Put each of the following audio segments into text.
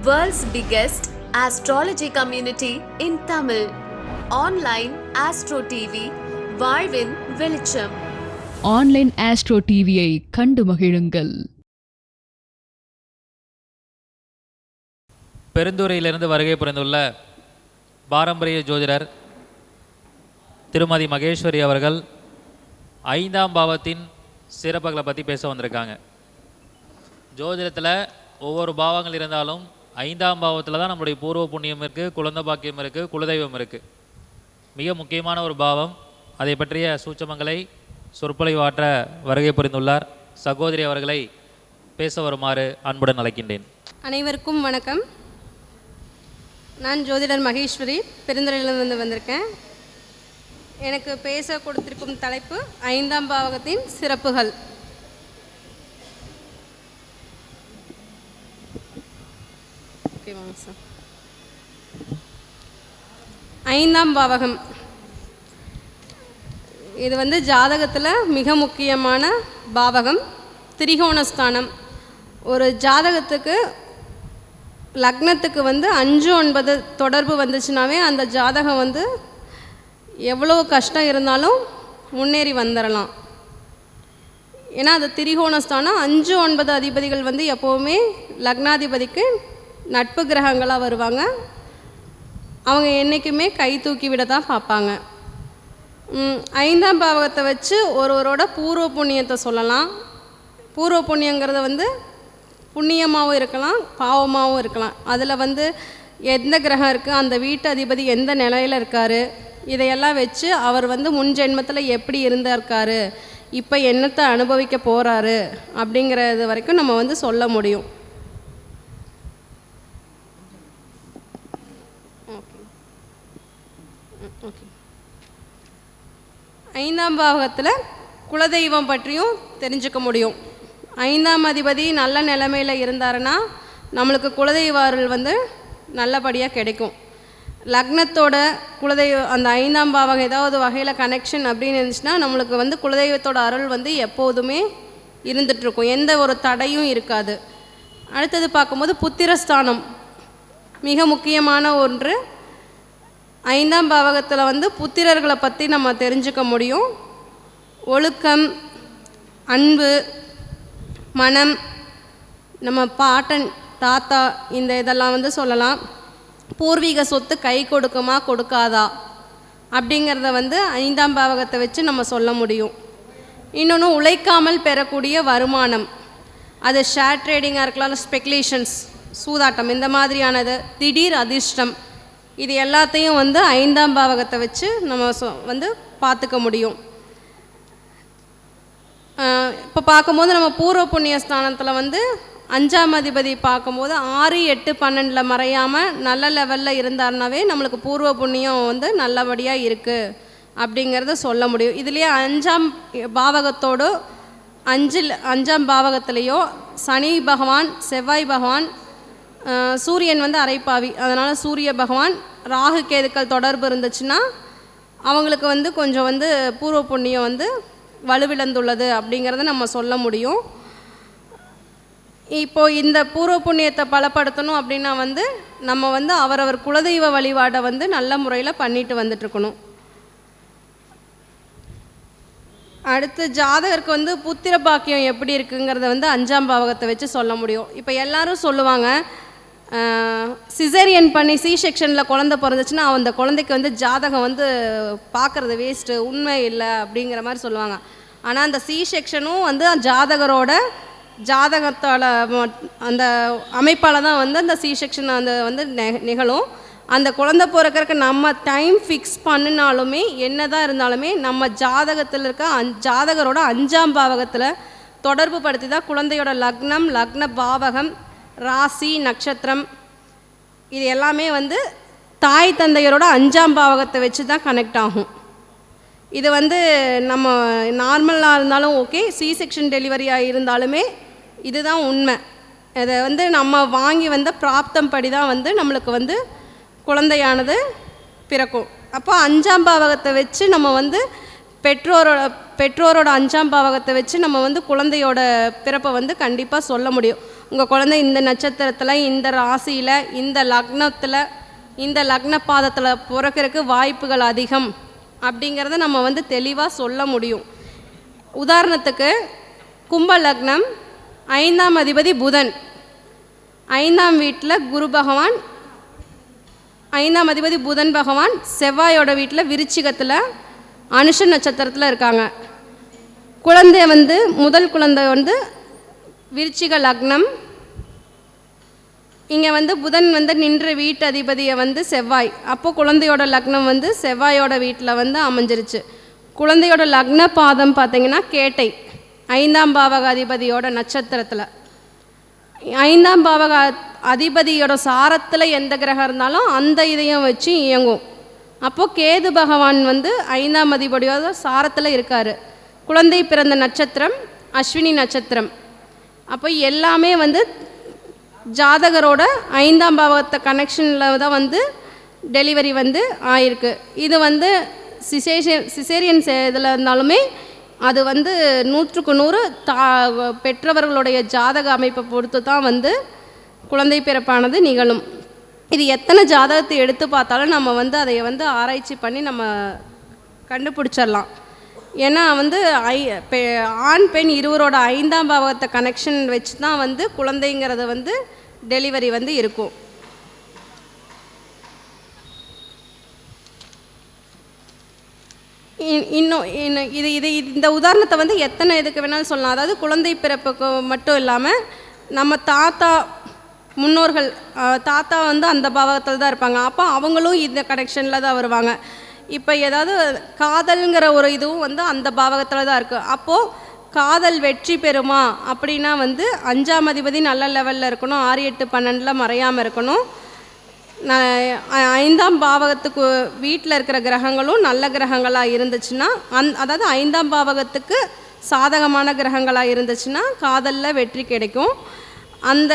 World's biggest astrology community in Tamil. Online Astro TV, வாழ்வின் வெளிச்சம் online astro டிவியை கண்டு மகிழுங்கள். பெருந்துறையிலிருந்து வருகை புரிந்துள்ள பாரம்பரிய ஜோதிடர் திருமதி மகேஸ்வரி அவர்கள் ஐந்தாம் பாவத்தின் சிறப்புகளை பற்றி பேச வந்திருக்காங்க. ஜோதிடத்தில் ஒவ்வொரு பாவங்கள் இருந்தாலும் ஐந்தாம் பாவத்தில் தான் நம்முடைய பூர்வ புண்ணியம் இருக்குது குழந்தை பாக்கியம் இருக்குது குலதெய்வம் இருக்குது மிக முக்கியமான ஒரு பாவம். அதை பற்றிய சூட்சமங்களை சொற்பொழிவாற்ற வருகை புரிந்துள்ளார். சகோதரி அவர்களை பேச வருமாறு அன்புடன் அழைக்கின்றேன். அனைவருக்கும் வணக்கம். நான் ஜோதிடர் மகேஸ்வரி பெருந்துறையிலிருந்து வந்திருக்கேன். எனக்கு பேச கொடுத்திருக்கும் தலைப்பு ஐந்தாம் பாவகத்தின் சிறப்புகள். ஓகே வாங்க சார் ஐந்தாம் பாவகம். இது வந்து ஜாதகத்தில் மிக முக்கியமான பாவகம். திரிகோணஸ்தானம். ஒரு ஜாதகத்துக்கு லக்னத்துக்கு வந்து அஞ்சு ஒன்பது தொடர்பு வந்துச்சுனாவே அந்த ஜாதகம் வந்து எவ்வளோ கஷ்டம் இருந்தாலும் முன்னேறி வந்துடலாம் ஏன்னா அது திரிகோணஸ்தானம். அஞ்சு ஒன்பது அதிபதிகள் வந்து எப்போவுமே லக்னாதிபதிக்கு நட்பு கிரகங்களாக வருவாங்க. அவங்க என்றைக்குமே கை தூக்கி விட தான் பார்ப்பாங்க. ஐந்தாம் பாவகத்தை வச்சு ஒருவரோட பூர்வ புண்ணியத்தை சொல்லலாம். பூர்வ புண்ணியங்கிறது வந்து புண்ணியமாகவும் இருக்கலாம் பாவமாகவும் இருக்கலாம். அதில் வந்து எந்த கிரகம் இருக்குது அந்த வீட்டு அதிபதி எந்த நிலையில் இருக்கார் இதையெல்லாம் வச்சு அவர் வந்து முன் ஜென்மத்தில் எப்படி இருந்திருக்காரு இப்போ என்னத்தை அனுபவிக்க போகிறாரு அப்படிங்கிறது வரைக்கும் நம்ம வந்து சொல்ல முடியும் ஓகே ஐந்தாம் பாவகத்தில் குலதெய்வம் பற்றியும் தெரிஞ்சுக்க முடியும். ஐந்தாம் அதிபதி நல்ல நிலமையில் இருந்தாருன்னா நம்மளுக்கு குலதெய்வ அருள் வந்து நல்லபடியாக கிடைக்கும். லக்னத்தோட குலதெய்வ அந்த ஐந்தாம் பாவகம் ஏதாவது வகையில் கனெக்ஷன் அப்படின்னு இருந்துச்சுன்னா நம்மளுக்கு வந்து குலதெய்வத்தோட அருள் வந்து எப்போதுமே இருந்துகிட்ருக்கும் எந்த ஒரு தடையும் இருக்காது. அடுத்தது பார்க்கும்போது புத்திரஸ்தானம் மிக முக்கியமான ஒன்று. ஐந்தாம் பாவகத்தில் வந்து புத்திரர்களை பற்றி நம்ம தெரிஞ்சுக்க முடியும். ஒழுக்கம் அன்பு மனம் நம்ம பாட்டன் தாத்தா இந்த இதெல்லாம் வந்து சொல்லலாம். பூர்வீக சொத்து கை கொடுக்குமா கொடுக்காதா? அப்படிங்கிறத வந்து ஐந்தாம் பாவகத்தை வச்சு நம்ம சொல்ல முடியும். இன்னொன்று உழைக்காமல் பெறக்கூடிய வருமானம். அது ஷேர் ட்ரேடிங்காக இருக்கலாம் ஸ்பெக்குலேஷன்ஸ் சூதாட்டம் இந்த மாதிரியானது. திடீர் அதிர்ஷ்டம். இது எல்லாத்தையும் வந்து ஐந்தாம் பாவகத்தை வச்சு நம்ம சொ- வந்து பார்த்துக்க முடியும். இப்போ பார்க்கும்போது நம்ம பூர்வ புண்ணிய ஸ்தானத்தில் வந்து அஞ்சாம் அதிபதி பார்க்கும்போது ஆறு எட்டு பன்னெண்டில் மறையாமல் நல்ல லெவலில் இருந்தாருனாவே நம்மளுக்கு பூர்வ புண்ணியம் வந்து நல்லபடியாக இருக்குது அப்படிங்கிறத சொல்ல முடியும். இதுலேயே அஞ்சாம் பாவகத்தோடு அஞ்சில் அஞ்சாம் பாவகத்திலேயோ சனி பகவான் செவ்வாய் பகவான் சூரியன் வந்து அரைப்பாவி. அதனால் சூரிய பகவான் ராகு கேதுக்கள் தொடர்பு இருந்துச்சுன்னா அவங்களுக்கு வந்து கொஞ்சம் வந்து பூர்வ புண்ணியம் வந்து வலுவிழந்துள்ளது அப்படிங்கிறத நம்ம சொல்ல முடியும். இப்போ இந்த பூர்வ புண்ணியத்தை பலப்படுத்தணும் அப்படின்னா வந்து நம்ம வந்து அவரவர் குலதெய்வ வழிபாடை வந்து நல்ல முறையில் பண்ணிட்டு வந்துட்டுருக்கணும். அடுத்து ஜாதகருக்கு வந்து புத்திர பாக்கியம் எப்படி இருக்குங்கிறத வந்து அஞ்சாம் பாவகத்தை வச்சு சொல்ல முடியும். இப்போ எல்லாரும் சொல்லுவாங்க சிசேரியன் பண்ணி சி செக்ஷனில் குழந்த பிறந்துச்சுன்னா அந்த குழந்தைக்கு வந்து ஜாதகம் வந்து பார்க்குறது வேஸ்ட்டு உண்மை இல்லை அப்படிங்கிற மாதிரி சொல்லுவாங்க. ஆனால் அந்த சி செக்ஷனும் வந்து ஜாதகரோட ஜாதகத்தால் அந்த அமைப்பால் தான் வந்து அந்த சி செக்ஷன் அந்த வந்து நிகழும். அந்த குழந்தை பிறக்கிறதுக்கு நம்ம டைம் ஃபிக்ஸ் பண்ணினாலுமே என்ன தான் இருந்தாலுமே நம்ம ஜாதகத்தில் இருக்க அஞ் ஜாதகரோட அஞ்சாம் பாவகத்தில் தொடர்பு படுத்தி தான் குழந்தையோட லக்னம் லக்ன பாவகம் ராசி நட்சத்திரம் இது எல்லாமே வந்து தாய் தந்தையரோட அஞ்சாம் பாவகத்தை வச்சு தான் கனெக்ட் ஆகும். இது வந்து நம்ம நார்மலாக இருந்தாலும் ஓகே சி செக்ஷன் டெலிவரியாக இருந்தாலுமே இதுதான் உண்மை. இதை வந்து நம்ம வாங்கி வந்த பிராப்தம் படி தான் வந்து நம்மளுக்கு வந்து குழந்தையானது பிறக்கும். அப்போ அஞ்சாம் பாவகத்தை வச்சு நம்ம வந்து பெற்றோரோட பெற்றோரோட அஞ்சாம் பாவகத்தை வச்சு நம்ம வந்து குழந்தையோட பிறப்பை வந்து கண்டிப்பாக சொல்ல முடியும். உங்கள் குழந்தை இந்த நட்சத்திரத்தில் இந்த ராசியில் இந்த லக்னத்தில் இந்த லக்ன பாதத்தில் பிறக்கிறதுக்கு வாய்ப்புகள் அதிகம் அப்படிங்கிறத நம்ம வந்து தெளிவாக சொல்ல முடியும். உதாரணத்துக்கு கும்ப லக்னம் ஐந்தாம் அதிபதி புதன். ஐந்தாம் வீட்டில் குரு பகவான் ஐந்தாம் அதிபதி புதன் பகவான் செவ்வாயோட வீட்டில் விருச்சிகத்தில் அனுஷ நட்சத்திரத்தில் இருக்காங்க. குழந்தை வந்து முதல் குழந்தை வந்து விருச்சிக லக்னம். இங்கே வந்து புதன் வந்து நின்ற வீட்டு அதிபதியை வந்து செவ்வாய். அப்போ குழந்தையோட லக்னம் வந்து செவ்வாயோட வீட்டில் வந்து அமைஞ்சிருச்சு. குழந்தையோட லக்ன பாதம் பார்த்தீங்கன்னா கேட்டை. ஐந்தாம் பாவக அதிபதியோட நட்சத்திரத்தில். ஐந்தாம் பாவக அதிபதியோட சாரத்தில் எந்த கிரகம் இருந்தாலும் அந்த இதையும் வச்சு இயங்கும். அப்போது கேது பகவான் வந்து ஐந்தாம் அதிபதியோட சாரத்தில் இருக்கார். குழந்தை பிறந்த நட்சத்திரம் அஸ்வினி நட்சத்திரம். அப்போ எல்லாமே வந்து ஜாதகரோட ஐந்தாம் பாவத்தை கனெக்ஷனில் தான் வந்து டெலிவரி வந்து ஆயிருக்கு. இது வந்து சிசேஷன் சிசேரியன் இதில் இருந்தாலுமே அது வந்து நூற்றுக்கு நூறு தா பெற்றவர்களுடைய ஜாதக அமைப்பை பொறுத்து தான் வந்து குழந்தை பிறப்பானது நிகழும். இது எத்தனை ஜாதகத்தை எடுத்து பார்த்தாலும் நம்ம வந்து அதை வந்து ஆராய்ச்சி பண்ணி நம்ம கண்டுபிடிச்சிடலாம். ஏன்னா வந்து ஐ பெ ஆண் பெண் இருவரோட ஐந்தாம் பாவத்தை கனெக்ஷன் வச்சு தான் வந்து குழந்தைங்கிறது வந்து டெலிவரி வந்து இருக்கும். இன்னும் இன்னும் இது இது இது- இந்த உதாரணத்தை வந்து எத்தனை இதுக்கு வேணாலும் சொல்லலாம். அதாவது குழந்தை பிறப்புக்கு மட்டும் இல்லாமல் நம்ம தாத்தா முன்னோர்கள் தாத்தா வந்து அந்த பாவத்தில் தான் இருப்பாங்க. அப்போ அவங்களும் இந்த கனெக்ஷனில் தான் வருவாங்க. இப்போ ஏதாவது காதல்ங்கிற ஒரு இதுவும் வந்து அந்த பாவகத்தில் தான் இருக்குது அப்போது காதல் வெற்றி பெறுமா? அப்படின்னா வந்து அஞ்சாம் அதிபதி நல்ல லெவலில் இருக்கணும். ஆறு எட்டு பன்னெண்டில் மறையாமல் இருக்கணும். ஐந்தாம் பாவகத்துக்கு வீட்டில் இருக்கிற கிரகங்களும் நல்ல கிரகங்களாக இருந்துச்சுன்னா அந் அதாவது ஐந்தாம் பாவகத்துக்கு சாதகமான கிரகங்களாக இருந்துச்சுன்னா காதலில் வெற்றி கிடைக்கும். அந்த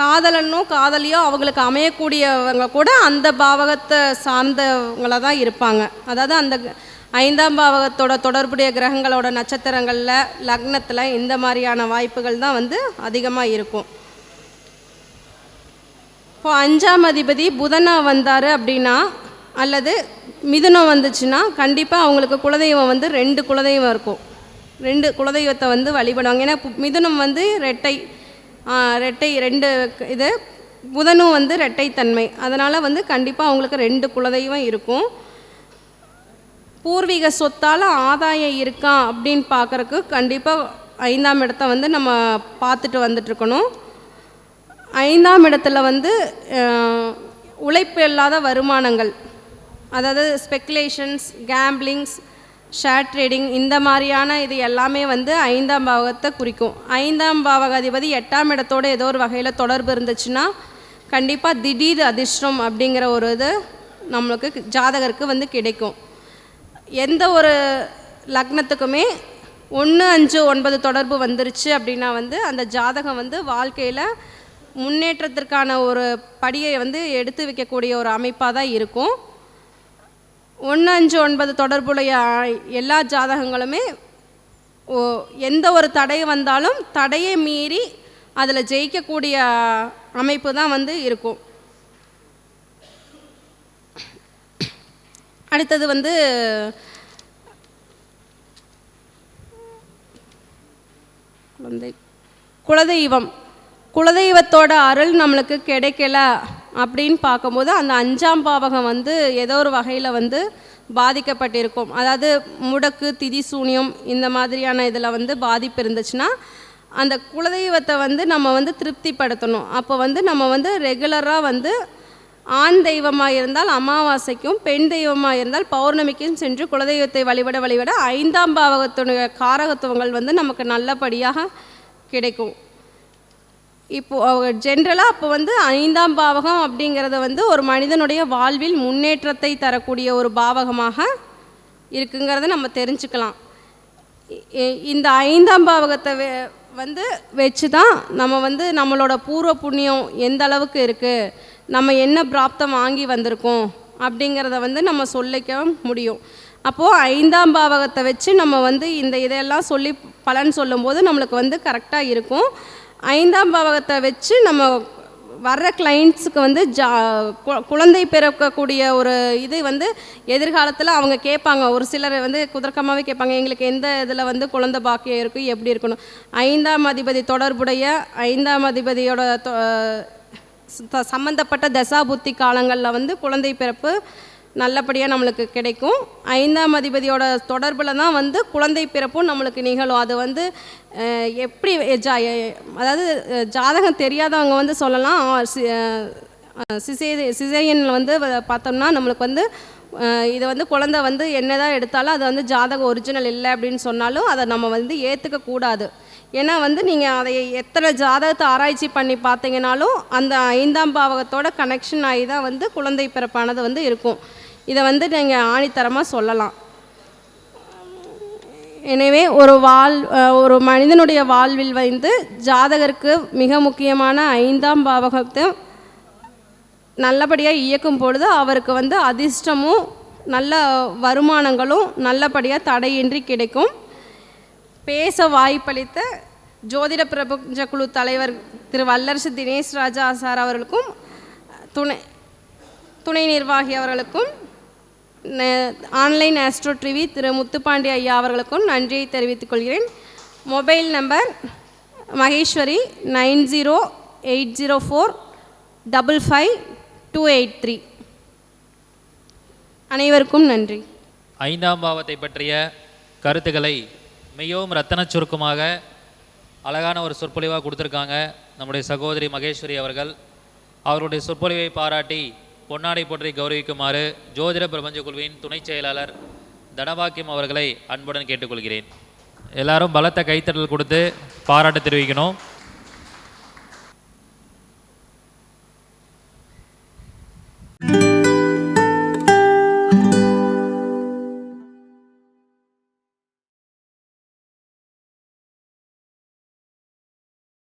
காதலனோ காதலியோ அவங்களுக்கு அமையக்கூடியவங்க கூட அந்த பாவகத்தை சார்ந்தவங்களாக தான் இருப்பாங்க. அதாவது அந்த ஐந்தாம் பாவகத்தோட தொடர்புடைய கிரகங்களோட நட்சத்திரங்களில் லக்னத்தில் இந்த மாதிரியான வாய்ப்புகள் தான் வந்து அதிகமாக இருக்கும். இப்போ அஞ்சாம் அதிபதி புதனாக வந்தார் அப்படின்னா அல்லது மிதுனம் வந்துச்சுன்னா கண்டிப்பாக அவங்களுக்கு குலதெய்வம் வந்து ரெண்டு குலதெய்வம் இருக்கும். ரெண்டு குலதெய்வத்தை வந்து வழிபடுவாங்க. ஏன்னா மிதுனம் வந்து ரெட்டை ரெட்டை ரெண்டு இது புதனும் வந்து ரெட்டைத்தன்மை. அதனால் வந்து கண்டிப்பாக அவங்களுக்கு ரெண்டு குலதெய்வம் இருக்கும். பூர்வீக சொத்தால் ஆதாயம் இருக்கா அப்படின்னு பார்க்குறக்கு கண்டிப்பாக ஐந்தாம் இடத்த வந்து நம்ம பார்த்துட்டு வந்துட்டுருக்கணும் ஐந்தாம் இடத்துல வந்து உழைப்பு இல்லாத வருமானங்கள். அதாவது ஸ்பெக்குலேஷன்ஸ் கேம்பிளிங்ஸ் ஷேர் ட்ரேடிங் இந்த மாதிரியான இது எல்லாமே வந்து ஐந்தாம் பாவகத்தை குறிக்கும். ஐந்தாம் பாவகாதிபதி எட்டாம் இடத்தோட ஏதோ ஒரு வகையில் தொடர்பு இருந்துச்சுன்னா கண்டிப்பாக திடீர் அதிர்ஷ்டம் அப்படிங்கிற ஒரு இது நம்மளுக்கு ஜாதகருக்கு வந்து கிடைக்கும். எந்த ஒரு லக்னத்துக்குமே ஒன்று அஞ்சு ஒன்பது தொடர்பு வந்துருச்சு அப்படின்னா வந்து அந்த ஜாதகம் வந்து வாழ்க்கையில் முன்னேற்றத்திற்கான ஒரு படியை வந்து எடுத்து வைக்கக்கூடிய ஒரு அமைப்பாக தான் இருக்கும். ஒன்று அஞ்சு ஒன்பது தொடர்புடைய எல்லா ஜாதகங்களுமே ஓ எந்த ஒரு தடை வந்தாலும் தடையை மீறி அதில் ஜெயிக்கக்கூடிய அமைப்பு தான் வந்து இருக்கும். அடுத்தது வந்து குழந்தை குலதெய்வம். குலதெய்வத்தோட அருள் நம்மளுக்கு கிடைக்கல. அப்படின்னு பார்க்கும்போது அந்த அஞ்சாம் பாவகம் வந்து ஏதோ ஒரு வகையில் வந்து பாதிக்கப்பட்டிருக்கும். அதாவது முடக்கு திதி சூனியம் இந்த மாதிரியான இதில் வந்து பாதிப்பு இருந்துச்சுன்னா அந்த குலதெய்வத்தை வந்து நம்ம வந்து திருப்திப்படுத்தணும். அப்போ வந்து நம்ம வந்து ரெகுலராக வந்து ஆண் தெய்வமாக இருந்தால் அமாவாசைக்கும் பெண் தெய்வமாக இருந்தால் பௌர்ணமிக்கும் சென்று குலதெய்வத்தை வழிபட வழிபட ஐந்தாம் பாவகத்துடைய காரகத்துவங்கள் வந்து நமக்கு நல்லபடியாக கிடைக்கும். இப்போ ஜென்ரலாக அப்போ வந்து ஐந்தாம் பாவகம் அப்படிங்கிறத வந்து ஒரு மனிதனுடைய வாழ்வில் முன்னேற்றத்தை தரக்கூடிய ஒரு பாவகமாக இருக்குங்கிறத நம்ம தெரிஞ்சுக்கலாம். இந்த ஐந்தாம் பாவகத்தை வந்து வச்சு தான் நம்ம வந்து நம்மளோட பூர்வ புண்ணியம் எந்த அளவுக்கு இருக்குது நம்ம என்ன பிராப்தம் வாங்கி வந்திருக்கோம் அப்படிங்கிறத வந்து நம்ம சொல்லிக்க முடியும். அப்போது ஐந்தாம் பாவகத்தை வச்சு நம்ம வந்து இந்த இதையெல்லாம் சொல்லி பலன் சொல்லும்போது நம்மளுக்கு வந்து கரெக்டாக இருக்கும். ஐந்தாம் பாவகத்தை வச்சு நம்ம வர்ற கிளைண்ட்ஸுக்கு வந்து ஜா கு- குழந்தை பிறக்கக்கூடிய ஒரு இது வந்து எதிர்காலத்தில் அவங்க கேட்பாங்க. ஒரு சிலர் வந்து குதர்க்கமாகவே கேட்பாங்க. எங்களுக்கு எந்த இதில் வந்து குழந்தை பாக்கியம் இருக்கும் எப்படி இருக்கணும்? ஐந்தாம் அதிபதி தொடர்புடைய ஐந்தாம் அதிபதியோட தொ- சம்பந்தப்பட்ட தசாபுத்தி காலங்களில் வந்து குழந்தை பிறப்பு நல்லபடியாக நம்மளுக்கு கிடைக்கும். ஐந்தாம் அதிபதியோட தொடர்பில் தான் வந்து குழந்தை பிறப்பும் நம்மளுக்கு நிகழும். அது வந்து எப்படி ஜா அதாவது ஜாதகம் தெரியாதவங்க வந்து சொல்லலாம். ஆ, சி- சிசே வந்து வ- பார்த்தோம்னா நம்மளுக்கு வந்து இதை வந்து குழந்தை வந்து என்னதான் எடுத்தாலும் அது வந்து ஜாதகம் ஒரிஜினல் இல்லை அப்படின்னு சொன்னாலும் அதை நம்ம வந்து ஏற்றுக்கக்கூடாது ஏன்னா வந்து நீங்கள் அதை எத்தனை ஜாதகத்தை ஆராய்ச்சி பண்ணி பார்த்தீங்கனாலும் அந்த ஐந்தாம் பாவகத்தோட கனெக்ஷன் ஆகி தான் வந்து குழந்தை பிறப்பானது வந்து இருக்கும். இதை வந்து நீங்கள் ஆணித்தரமாக சொல்லலாம். எனவே ஒரு வாழ் ஒரு மனிதனுடைய வாழ்வில் வந்து ஜாதகருக்கு மிக முக்கியமான ஐந்தாம் பாவகத்தை நல்லபடியாக இயக்கும் பொழுது அவருக்கு வந்து அதிர்ஷ்டமும் நல்ல வருமானங்களும் நல்லபடியாக தடையின்றி கிடைக்கும். பேச வாய்ப்பளித்த ஜோதிட பிரபஞ்ச குழு தலைவர் திரு வல்லரசு தினேஷ் ராஜா சார் அவர்களுக்கும் துணை துணை நிர்வாகி அவர்களுக்கும் ஆன்லைன் ஆஸ்ட்ரோ டிவி திரு முத்துப்பாண்டி ஐயா அவர்களுக்கும் நன்றியை தெரிவித்துக் கொள்கிறேன். Mobile number Maheswari nine zero eight zero four double five two eight three. அனைவருக்கும் நன்றி. ஐந்தாம் பாவத்தை பற்றிய கருத்துக்களை மிகவும் ரத்தன சுருக்கமாக அழகான ஒரு சொற்பொழிவாக கொடுத்துருக்காங்க நம்முடைய சகோதரி மகேஸ்வரி அவர்கள். அவருடைய சொற்பொழிவை பாராட்டி பொன்னாடை போற்றி கௌரவிக்குமாறு ஜோதிட பிரபஞ்ச குழுவின் துணைச் செயலாளர் தனவாக்கியம் அவர்களை அன்புடன் கேட்டுக்கொள்கிறேன். எல்லாரும் பலத்த கைத்தட்டல் கொடுத்து பாராட்டு தெரிவிக்கணும்.